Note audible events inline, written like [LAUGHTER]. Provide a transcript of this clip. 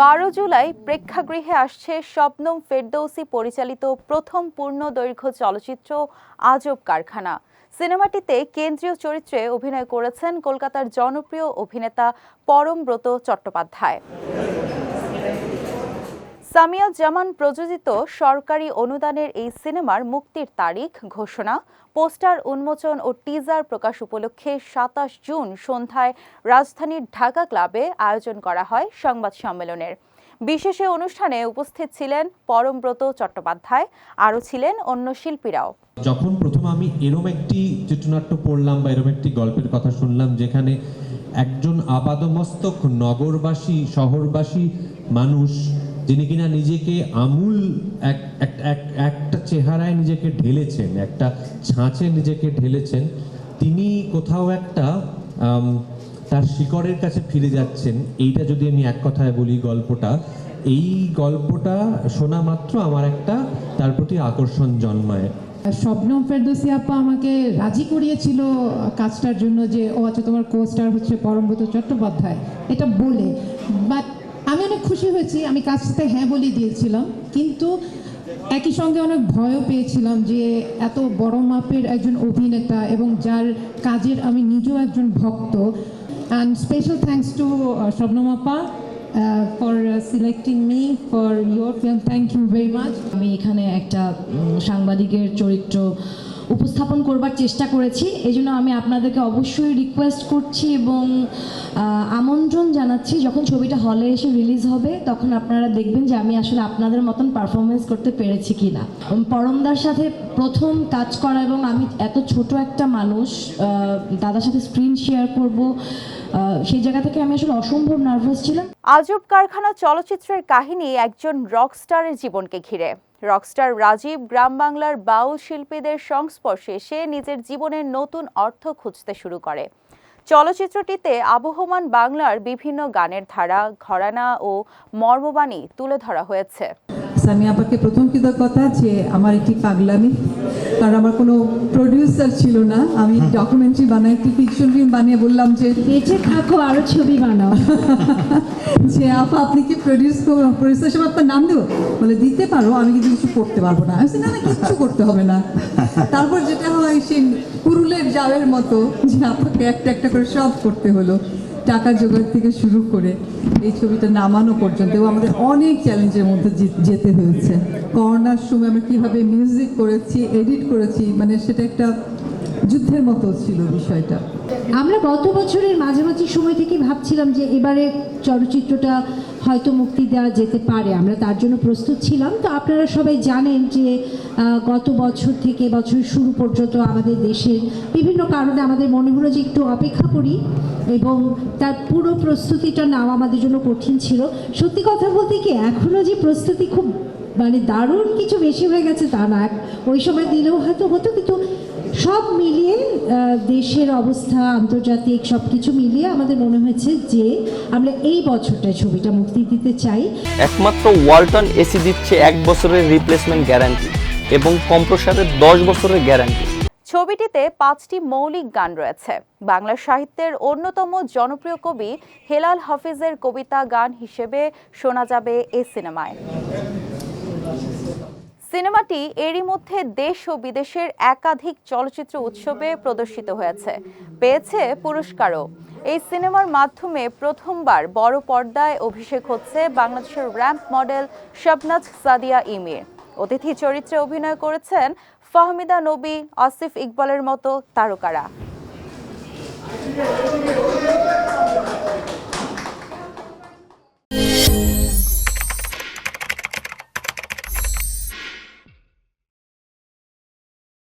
বারো জুলাই প্রেক্ষাগৃহে আসছে শবনম ফেরদৌসি পরিচালিত প্রথম পূর্ণ দৈর্ঘ্য চলচ্চিত্র আজব কারখানা। সিনেমাটিতে কেন্দ্রীয় চরিত্রে অভিনয় করেছেন কলকাতার জনপ্রিয় অভিনেতা পরমব্রত চট্টোপাধ্যায়। সামিয়া জামান প্রযোজিত সরকারি অনুদানের এই সিনেমার মুক্তির তারিখ ঘোষণা। পোস্টার, উন্মোচন ও টিজার প্রকাশ উপলক্ষে সাতাশ জুন সন্ধ্যায় রাজধানীর ঢাকা ক্লাবে আয়োজন করা হয় সংবাদ সম্মেলনের। বিশেষে অনুষ্ঠানে উপস্থিত ছিলেন পরমব্রত চট্টোপাধ্যায়, আরও ছিলেন অন্য শিল্পীরাও। যখন প্রথম আমি এরম একটি চিত্রনাট্য পড়লাম বা এরম একটি গল্পের কথা শুনলাম, যেখানে একজন আপাদমস্তক নগরবাসী, শহরবাসী মানুষ যিনি কিনা নিজেকে আমূল এক, এক- এক- একটা চেহারায় নিজেকে ঢেলেছেন, একটা ছাঁচে নিজেকে ঢেলেছেন, তিনি কোথাও একটা তার শিকড়ের কাছে ফিরে যাচ্ছেন। এইটা যদি আমি এক কথায় বলি গল্পটা, এই গল্পটা শোনা মাত্র আমার একটা, তার প্রতি আকর্ষণ জন্মায়। শবনম ফেরদোসি আপা আমাকে রাজি করিয়েছিল কাজটার জন্য যে, ও আচ্ছা তোমার কোস্টার হচ্ছে পরমব্রত চট্টোপাধ্যায়, এটা বলে। বাট আমি অনেক খুশি হয়েছি, আমি কাজটাতে হ্যাঁ বলে দিয়েছিলাম, কিন্তু একই সঙ্গে অনেক ভয়ও পেয়েছিলাম যে এত বড় মাপের একজন অভিনেতা এবং যার কাজের আমি নিজেও একজন ভক্ত। And special thanks to স্বপ্নমাপা for selecting me for your film thank you very much আমি এখানে একটা সাংবাদিকের চরিত্র উপস্থাপন করবার চেষ্টা করেছি। এই জন্য আমি আপনাদেরকে অবশ্যই রিকোয়েস্ট করছি এবং আমন্ত্রণ জানাচ্ছি। যখন ছবিটা হলে এসে রিলিজ হবে, তখন আপনারা দেখবেন যে আমি আসলে আপনাদের মতন পারফরমেন্স করতে পেরেছি কি না পরমদার সাথে প্রথম কাজ করা এবং আমি এত ছোট একটা মানুষ দাদার সাথে স্ক্রিন শেয়ার করব সেই জায়গা থেকে আমি আসলে অসম্ভব নার্ভাস ছিলাম। আজব কারখানা চলচ্চিত্রের কাহিনী একজন রকস্টারের জীবনকে ঘিরে। রকস্টার রাজীব গ্রাম বাংলার বাউল শিল্পীদের সংস্পর্শে সে নিজের জীবনের নতুন অর্থ খুঁজতে শুরু করে। চলচ্চিত্রটিতে আবহমান বাংলার বিভিন্ন গানের ধারা, ঘরানা ও মর্মবাণী তুলে ধরা হয়েছে। সামি আপাকে প্রথম কৃতজ্ঞতা যে আমার একটি পাগলামি কারণ আমার কোনো প্রডিউসার ছিল না। আমি ডকুমেন্টারি বানাই একটি ফিকশন ফিল্ম বানিয়ে বললাম যে বেঁচে থাকো আরও ছবি বানাও। [LAUGHS] যে আপা আপনি কি প্রডিউস প্রডিউসার হিসেবে আপনার নাম দেবো? বলে দিতে পারো আমি কিন্তু কিছু করতে পারব না। আমি না না কিচ্ছু করতে হবে না। [LAUGHS] তারপর যেটা হয় সেই কুরুলের জালের মতো যে আপনাকে একটা একটা করে সব করতে হলো। টাকা জোগাড় থেকে শুরু করে এই ছবিটা নামানো পর্যন্ত এবং আমাদের অনেক চ্যালেঞ্জের মধ্যে যেতে হয়েছে। করোনার সময় আমরা কীভাবে মিউজিক করেছি, এডিট করেছি মানে সেটা একটা যুদ্ধের মতো ছিল বিষয়টা। আমরা গত বছরের মাঝামাঝি সময় থেকে ভাবছিলাম যে এবারে চলচ্চিত্রটা হয়তো মুক্তি দেওয়া যেতে পারে। আমরা তার জন্য প্রস্তুত ছিলাম। তো আপনারা সবাই জানেন যে গত বছর থেকে বছরের শুরু পর্যন্ত আমাদের দেশের বিভিন্ন কারণে আমাদের মনে হলো যে একটু অপেক্ষা করি। এবং তার পুরো প্রস্তুতিটা নেওয়া আমাদের জন্য কঠিন ছিল। সত্যি কথা বলতে কি এখনও যে প্রস্তুতি খুব মানে দারুণ কিছু বেশি হয়ে গেছে তা না। ওই সময় দিলেও হয়তো হতো, কিন্তু সব মিলিয়ে দেশের অবস্থা, আন্তর্জাতিক সব কিছু মিলিয়ে আমাদের মনে হয়েছে যে আমরা এই বছরটায় ছবিটা মুক্তি দিতে চাই। একমাত্র ওয়ালটন এসি দিচ্ছে এক বছরের রিপ্লেসমেন্ট গ্যারান্টি এবং কম্প্রসারের দশ বছরের গ্যারান্টি ছবিটিতে পাঁচটি মৌলিক গান রয়েছে। বাংলা সাহিত্যের অন্যতম জনপ্রিয় কবি হেলাল হাফিজের কবিতা গান হিসেবে শোনা যাবে এ সিনেমায়। সিনেমাটি এরই মধ্যে দেশ ও বিদেশের একাধিক চলচ্চিত্র উৎসবে প্রদর্শিত হয়েছে। পেয়েছে পুরস্কারও। এই সিনেমার মাধ্যমে প্রথমবার বড় পর্দায় অভিষেক হচ্ছে বাংলাদেশের র্যাম্প মডেল শবনাজ সাদিয়া ইমির। অতিথি চরিত্রে অভিনয় করেছেন ফাহমিদা নবী আসিফ ইকবালের মতো তারকারা।